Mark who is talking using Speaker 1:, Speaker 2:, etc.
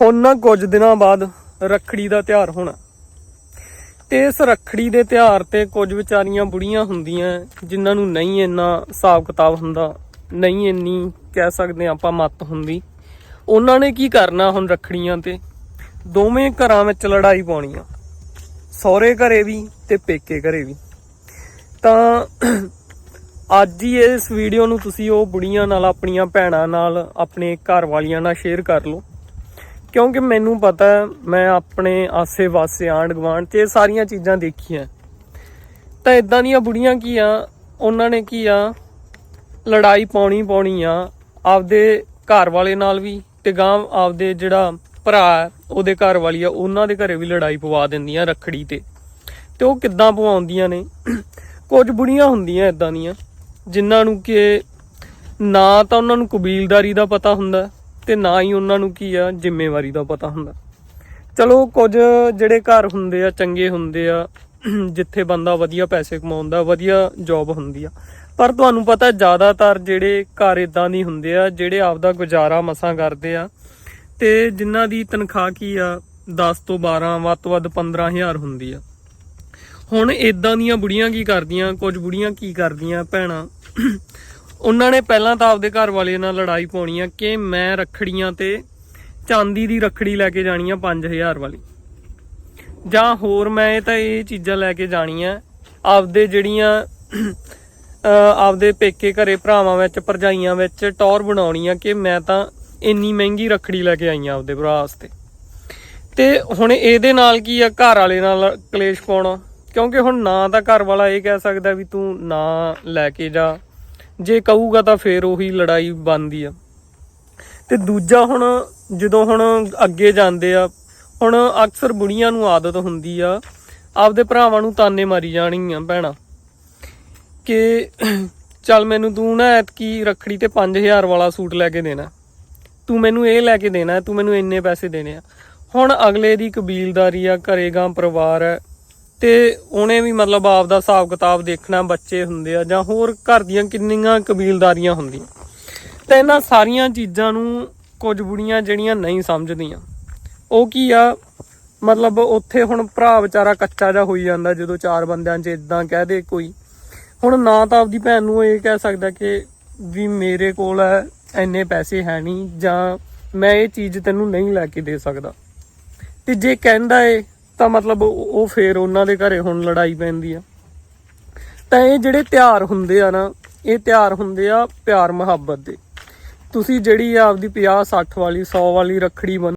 Speaker 1: ਹੁਣ ਨਾ ਕੁਝ ਦਿਨਾਂ ਬਾਅਦ ਰੱਖੜੀ ਦਾ ਤਿਉਹਾਰ ਹੋਣਾ। ਤੇ ਇਸ ਰੱਖੜੀ ਦੇ ਤਿਉਹਾਰ ਤੇ ਕੁਝ ਵਿਚਾਰੀਆਂ ਬੁੜੀਆਂ ਹੁੰਦੀਆਂ, ਜਿਨ੍ਹਾਂ ਨੂੰ ਨਹੀਂ ਇੰਨਾ ਹਿਸਾਬ ਕਿਤਾਬ ਹੁੰਦਾ, ਨਹੀਂ ਇੰਨੀ ਕਹਿ ਸਕਦੇ ਹਾਂ ਆਪਾਂ ਮੱਤ ਹੁੰਦੀ। ਉਹਨਾਂ ਨੇ ਕੀ ਕਰਨਾ ਹੁਣ ਰੱਖੜੀਆਂ ਤੇ? ਦੋਵੇਂ ਘਰਾਂ ਵਿੱਚ ਲੜਾਈ ਪਾਉਣੀ ਆ ਸਹੁਰੇ ਘਰੇ ਵੀ ਤੇ ਪੇਕੇ ਘਰੇ ਵੀ। ਤਾਂ ਅੱਜ ਹੀ ਇਸ ਵੀਡੀਓ ਨੂੰ ਤੁਸੀਂ ਉਹ ਬੁੜੀਆਂ ਨਾਲ, ਆਪਣੀਆਂ ਭੈਣਾਂ ਨਾਲ, ਆਪਣੇ ਘਰ ਵਾਲੀਆਂ ਨਾਲ ਸ਼ੇਅਰ ਕਰ ਲਓ। ਕਿਉਂਕਿ ਮੈਨੂੰ ਪਤਾ ਮੈਂ ਆਪਣੇ ਆਸੇ-ਪਾਸੇ ਆਂਢ ਗੁਆਂਢ 'ਚ ਇਹ ਸਾਰੀਆਂ ਚੀਜ਼ਾਂ ਦੇਖੀਆਂ। ਤਾਂ ਇਦਾਂ ਦੀਆਂ ਬੁੜੀਆਂ ਕੀ ਆ? ਉਹਨਾਂ ਨੇ ਕੀ ਆ? ਲੜਾਈ ਪਾਉਣੀ ਪਾਉਣੀ ਆ, ਆਪਦੇ ਘਰ ਵਾਲੇ ਨਾਲ ਵੀ ਤੇ ਗਾਂ ਆਪਦੇ ਜਿਹੜਾ ਭਰਾ ਉਹਦੇ ਘਰ ਵਾਲੀ ਆ, ਉਹਨਾਂ ਦੇ ਘਰੇ ਵੀ ਲੜਾਈ ਪਵਾ ਦਿੰਦੀਆਂ ਰੱਖੜੀ ਤੇ। ਤੇ ਉਹ ਕਿੱਦਾਂ ਪਵਾਉਂਦੀਆਂ ਨੇ? ਕੁਝ ਬੁੜੀਆਂ ਹੁੰਦੀਆਂ ਇਦਾਂ ਦੀਆਂ, ਜਿਨ੍ਹਾਂ ਨੂੰ ਕਿ ਨਾ ਤਾਂ ਉਹਨਾਂ ਨੂੰ ਕਬੀਲਦਾਰੀ ਦਾ ਪਤਾ ਹੁੰਦਾ ਤੇ ਨਾ ਹੀ ਉਹਨਾਂ ਨੂੰ ਕੀ ਆ, ਜ਼ਿੰਮੇਵਾਰੀ ਦਾ ਪਤਾ ਹੁੰਦਾ। ਚਲੋ, ਕੁਝ ਜਿਹੜੇ ਘਰ ਹੁੰਦੇ ਆ, ਚੰਗੇ ਹੁੰਦੇ ਆ, ਜਿੱਥੇ ਬੰਦਾ ਵਧੀਆ ਪੈਸੇ ਕਮਾਉਂਦਾ, ਵਧੀਆ ਜੌਬ ਹੁੰਦੀ ਆ। ਪਰ ਤੁਹਾਨੂੰ ਪਤਾ ਜ਼ਿਆਦਾਤਰ ਜਿਹੜੇ ਘਰ ਇਦਾਂ ਨਹੀਂ ਹੁੰਦੇ ਆ, ਜਿਹੜੇ ਆਪਦਾ ਗੁਜ਼ਾਰਾ ਮਸਾਂ ਕਰਦੇ ਆ, ਤੇ ਜਿਨ੍ਹਾਂ ਦੀ ਤਨਖਾਹ ਕੀ ਆ 10 ਤੋਂ 12 ਵੱਧ ਤੋਂ ਵੱਧ 15000 ਹੁੰਦੀ ਆ। ਹੁਣ ਇਦਾਂ ਦੀਆਂ ਬੁੜੀਆਂ ਕੀ ਕਰਦੀਆਂ, ਕੁਝ ਬੁੜੀਆਂ ਕੀ ਕਰਦੀਆਂ, ਭੈਣਾਂ ਉਹਨਾਂ ਨੇ ਪਹਿਲਾਂ ਤਾਂ ਆਪਦੇ ਘਰ ਵਾਲੇ ਨਾਲ ਲੜਾਈ ਪਾਉਣੀ ਆ ਕਿ ਮੈਂ ਰੱਖੜੀਆਂ ਤੇ ਚਾਂਦੀ ਦੀ ਰੱਖੜੀ ਲੈ ਕੇ ਜਾਣੀ ਆ 5000 ਵਾਲੀ। ਜਾਂ ਹੋਰ ਮੈਂ ਇਹ ਤਾਂ ਇਹ ਚੀਜ਼ਾਂ ਲੈ ਕੇ ਜਾਣੀਆਂ, ਆਪਦੇ ਜਿਹੜੀਆਂ ਆਪਦੇ ਪੇਕੇ ਘਰੇ ਭਰਾਵਾਂ ਵਿੱਚ, ਭਰਜਾਈਆਂ ਵਿੱਚ ਟੌਰ ਬਣਾਉਣੀ ਆ ਕਿ ਮੈਂ ਤਾਂ ਇੰਨੀ ਮਹਿੰਗੀ ਰੱਖੜੀ ਲੈ ਕੇ ਆਈ ਆ ਆਪਦੇ ਭਰਾ ਵਾਸਤੇ। ਤੇ ਹੁਣ ਇਹਦੇ ਨਾਲ ਕੀ ਆ, ਘਰ ਵਾਲੇ ਨਾਲ ਕਲੇਸ਼ ਪਾਉਣਾ? ਕਿਉਂਕਿ ਹੁਣ ਨਾ ਤਾਂ ਘਰ ਵਾਲਾ ਇਹ ਕਹਿ ਸਕਦਾ ਵੀ ਤੂੰ ਨਾ ਲੈ ਕੇ ਜਾ। ਜੇ ਕਹੂਗਾ ਤਾਂ ਫੇਰ ਉਹੀ ਲੜਾਈ ਬਣਦੀ ਆ। ਤੇ ਦੂਜਾ ਹੁਣ ਜਦੋਂ ਹੁਣ ਅੱਗੇ ਜਾਂਦੇ ਆ, ਹੁਣ ਅਕਸਰ ਬੁੜੀਆਂ ਨੂੰ ਆਦਤ ਹੁੰਦੀ ਆ, ਆਪਦੇ ਭਰਾਵਾਂ ਨੂੰ ਤਾਨੇ ਮਾਰੀ ਜਾਣੀਆਂ ਭੈਣਾ। ਕਿ ਚੱਲ ਮੈਨੂੰ ਤੂੰ ਨਾ ਐਤਕੀ ਰੱਖੜੀ ਤੇ 5000 ਵਾਲਾ ਸੂਟ ਲੈ ਕੇ ਦੇਣਾ। ਤੂੰ ਮੈਨੂੰ ਇਹ ਲੈ ਕੇ ਦੇਣਾ, ਤੂੰ ਮੈਨੂੰ ਇੰਨੇ ਪੈਸੇ ਦੇਣੇ ਆ। ਹੁਣ ਅਗਲੇ ਦੀ ਕਬੀਲਦਾਰੀ ਆ ਘਰੇਗਾ ਪਰਿਵਾਰ ਹੈ ਤੇ ਉਹਨੇ ਵੀ ਮਤਲਬ ਆਪ ਦਾ ਹਿਸਾਬ ਕਿਤਾਬ ਦੇਖਣਾ ਬੱਚੇ ਹੁੰਦੇ ਆ ਜਾਂ ਹੋਰ ਘਰ ਦੀਆਂ ਕਿੰਨੀਆਂ ਕਬੀਲਦਾਰੀਆਂ ਹੁੰਦੀਆਂ। ਤੇ ਇਹਨਾਂ ਸਾਰੀਆਂ ਚੀਜ਼ਾਂ ਨੂੰ ਕੁਝ ਬੁੜੀਆਂ ਜਿਹੜੀਆਂ ਨਹੀਂ ਸਮਝਦੀਆਂ। ਉਹ ਕੀ ਆ, ਮਤਲਬ ਉੱਥੇ ਹੁਣ ਭਰਾ ਵਿਚਾਰਾ ਕੱਚਾ ਜਿਹਾ ਹੋਈ ਜਾਂਦਾ ਜਦੋਂ ਚਾਰ ਬੰਦਿਆਂ 'ਚ ਇਦਾਂ ਕਹਿ ਦੇ ਕੋਈ। ਹੁਣ ਨਾ ਤਾਂ ਆਪਦੀ ਭੈਣ ਨੂੰ ਇਹ ਕਹਿ ਸਕਦਾ ਕਿ ਵੀ ਮੇਰੇ ਕੋਲ ਹੈ ਇੰਨੇ ਪੈਸੇ ਹੈ ਨਹੀਂ ਜਾਂ ਮੈਂ ਇਹ ਚੀਜ਼ ਤੈਨੂੰ ਨਹੀਂ ਲੈ ਕੇ ਦੇ ਸਕਦਾ। ਤੇ ਜੇ ਕਹਿੰਦਾ ਏ ਤਾਂ ਮਤਲਬ ਉਹ ਉਹ ਫੇਰ ਉਹਨਾਂ ਦੇ ਘਰੇ ਹੁਣ ਲੜਾਈ ਪੈਂਦੀ ਆ। ਤਾਂ ਇਹ ਜਿਹੜੇ ਤਿਉਹਾਰ ਹੁੰਦੇ ਆ ਨਾ, ਇਹ ਤਿਉਹਾਰ ਹੁੰਦੇ ਆ ਪਿਆਰ ਮੁਹੱਬਤ ਦੇ। ਤੁਸੀਂ ਜਿਹੜੀ ਆ ਆਪਦੀ 50 60 ਵਾਲੀ 100 ਵਾਲੀ ਰੱਖੜੀ ਬੰਨ